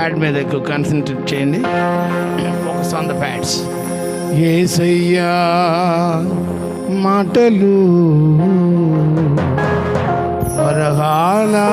Pad మీద ఎక్కువ concentrate చేయండి. Focus on the pads Yesayya మాటలు వరహాలా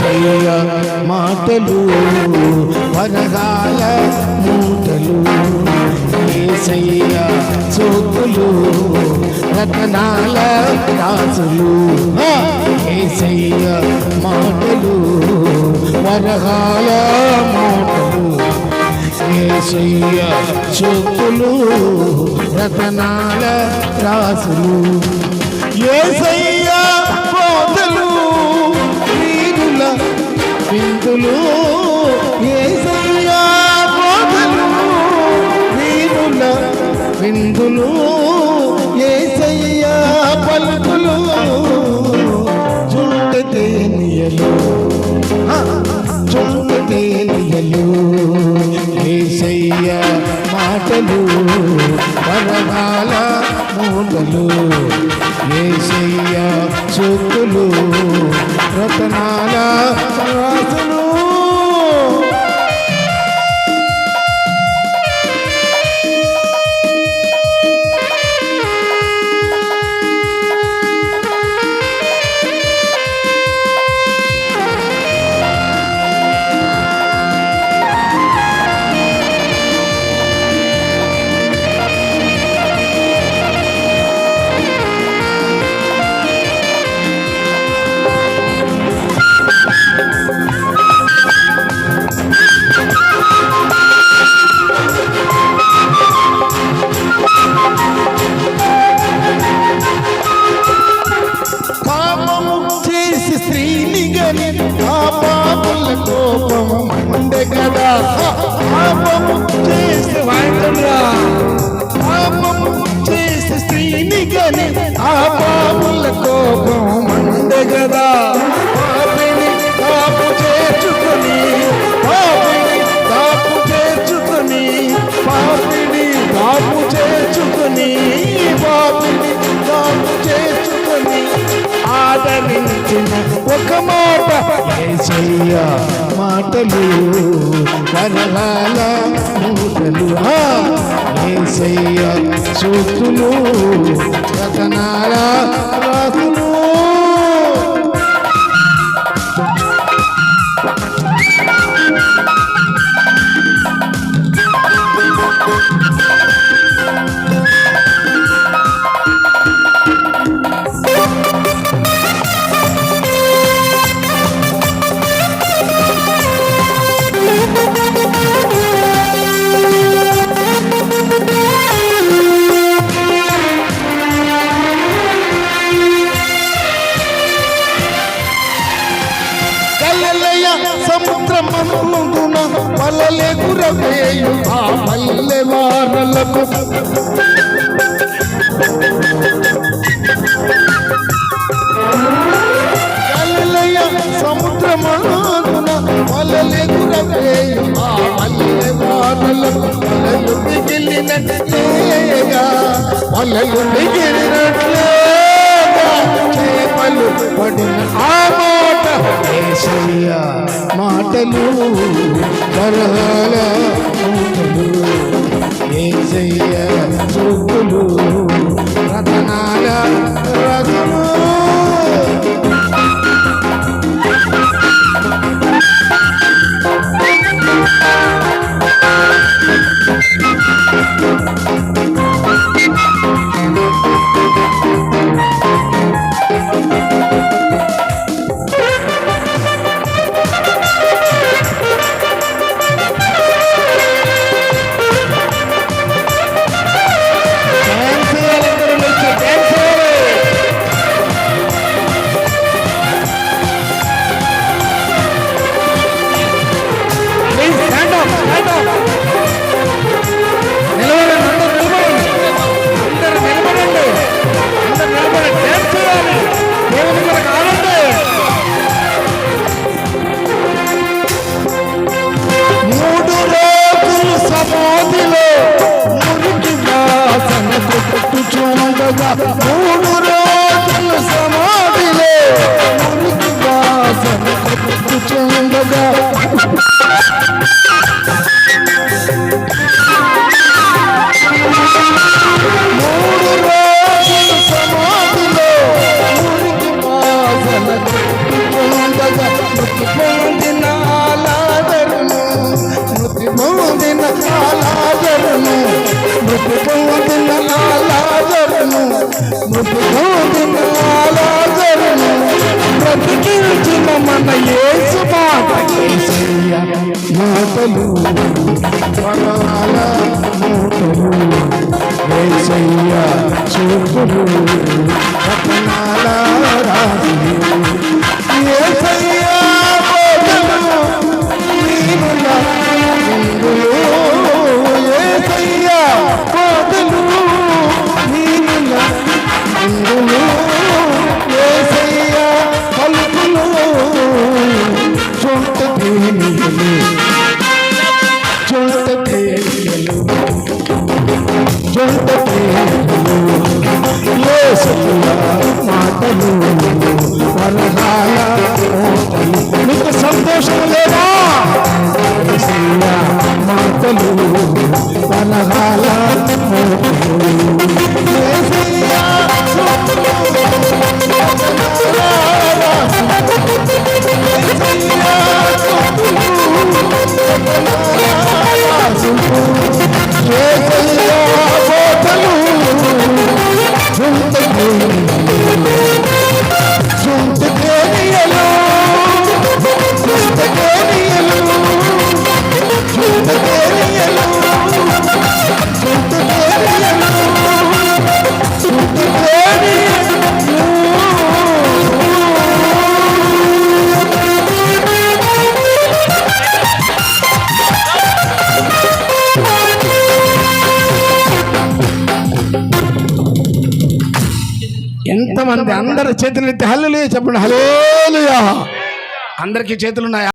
ఏసయ్య మాటలు వరగాల మూటలు. ఏసయ్య సోకులు రతనాల రాసులు ఏసయ్య మాటలు వరగాల మూటలు. ఏసయ్య సోకులు రతనాల రాసులు ఏసయ్య bunu చేర్చుకొని బాబుని కాపు చేర్చుకొని ఆదరించిన ఒక మాట. ఏసయ్య మాటలు కనలాల మూటలు. ఏసయ్య సూతులు రతనాల రాసులు కలలయ సముద్రమందున వలలే గురవేయు ఆ మల్లె వారలకు కలలయ సముద్రమందున వలలే గురవేయు ఆ మల్లె వారలకు వలలు మిగిలినట్లేగా వలలు మిగిలినట్లేగా చేపలు పడిన ఆమా మాట మాటలు తరహాల మూటలు యేసయ్య చూపులు I'm gonna go get my బ్రతికించిన మన యేసు మాట యేసయ్య వరాల మూటలు యేసయ్య చూపులు ముందులు యేసయ్య పలుకులు చుంట తేనియలు చుంట తేనియలు చుంట తేనియలు యేసయ్య ఎంతమంది అందరు చేతులు ఎత్తి హల్లు చెప్పండి. హలేలుయా అందరికీ చేతులు ఉన్నాయా